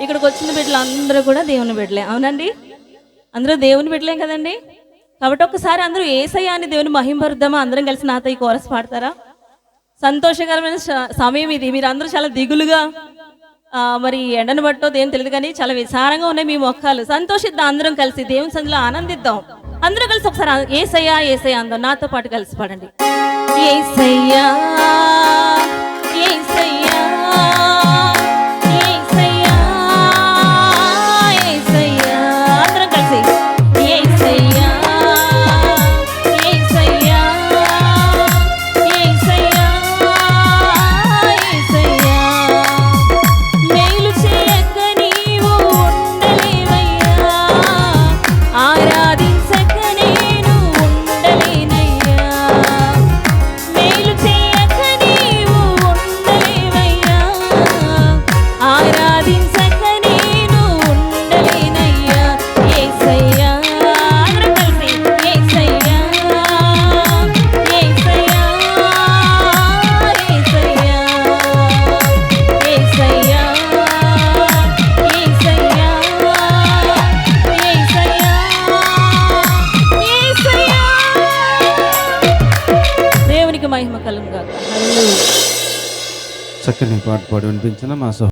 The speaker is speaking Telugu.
ఇక్కడికి వచ్చిన బిడ్లు అందరూ కూడా దేవుని బిడ్డలే. అవునండి? అందరూ దేవుని బిడ్డలేం కదండి? కాబట్టి ఒకసారి అందరూ ఏసయ్య అని దేవుని మహింపరుద్దామా? అందరం కలిసి నాతో ఈ కోరస్ పాడతారా? సంతోషకరమైన సమయం ఇది. మీరు అందరూ చాలా దిగులుగా మరి ఎండను బట్టో దేని తెలియదు కానీ చాలా విచారంగా ఉన్నాయి మీ మొక్కలు సంతోషిద్దాం అందరం కలిసి దేవుని సందులో ఆనందిద్దాం. అందరూ కలిసి ఒకసారి ఏసయ్యా ఏసయ్యా అందరం నాతో పాటు కలిసి పాడండి. ఏసయ్యా ఏసయ్యా. కలుగుగాక చక్కని పాట పాడి వినిపించిన మా